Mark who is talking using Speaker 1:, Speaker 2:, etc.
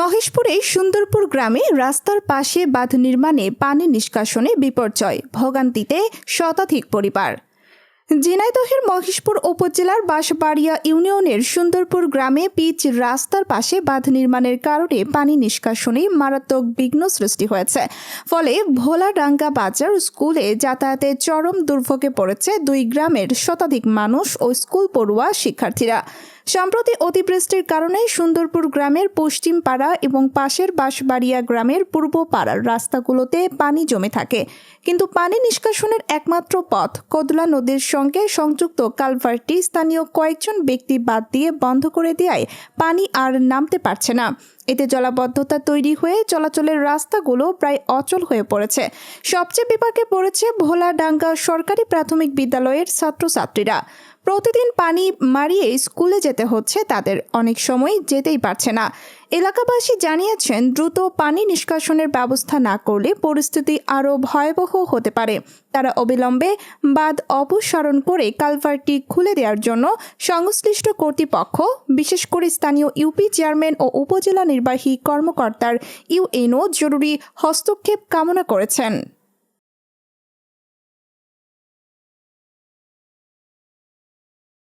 Speaker 1: মহেশপুরে সুন্দরপুর গ্রামে রাস্তার পাশে বাঁধ নির্মাণে পানি নিষ্কাশনে বিপর্যয়, ভোগান্তিতে শতাধিক পরিবার। ঝিনাইদহের মহেশপুর উপজেলার বাঁশবাড়িয়া ইউনিয়নের সুন্দরপুর গ্রামে পিচ রাস্তার পাশে বাঁধ নির্মাণের কারণে পানি নিষ্কাশনে মারাত্মক বিঘ্ন সৃষ্টি হয়েছে। ফলে ভোলাডাঙ্গা বাজার স্কুলে যাতায়াতে চরম দুর্ভোগে পড়েছে দুই গ্রামের শতাধিক মানুষ ও স্কুল পড়ুয়া শিক্ষার্থীরা। সম্প্রতি অতিবৃষ্টির কারণে সুন্দরপুর গ্রামের পশ্চিম পাড়া এবং পাশের বাঁশবাড়িয়া গ্রামের পূর্ব পাড়ার রাস্তাগুলোতে পানি জমে থাকে। কিন্তু পানি নিষ্কাশনের একমাত্র পথ কদলা নদীর সঙ্গে সংযুক্ত কালভারটি স্থানীয় কয়েকজন ব্যক্তি বাদ দিয়ে বন্ধ করে দেওয়ায় পানি আর নামতে পারছে না। এতে জলাবদ্ধতা তৈরি হয়ে চলাচলের রাস্তাগুলো প্রায় অচল হয়ে পড়েছে। সবচেয়ে বিপাকে পড়েছে ভোলাডাঙ্গা সরকারি প্রাথমিক বিদ্যালয়ের ছাত্রছাত্রীরা। প্রতিদিন পানি মারিয়ে স্কুলে যেতে হচ্ছে তাদের। অনেক সময় যেতেই পারছে না। এলাকাবাসী জানিয়েছেন, দ্রুত পানি নিষ্কাশনের ব্যবস্থা না করলে পরিস্থিতি আরও ভয়াবহ হতে পারে। তারা অবিলম্বে বাঁধ অপসারণ করে কালভারটি খুলে দেওয়ার জন্য সংশ্লিষ্ট কর্তৃপক্ষ, বিশেষ করে স্থানীয় ইউপি চেয়ারম্যান ও উপজেলা নির্বাহী কর্মকর্তার ইউএনও জরুরি হস্তক্ষেপ কামনা করেছেন।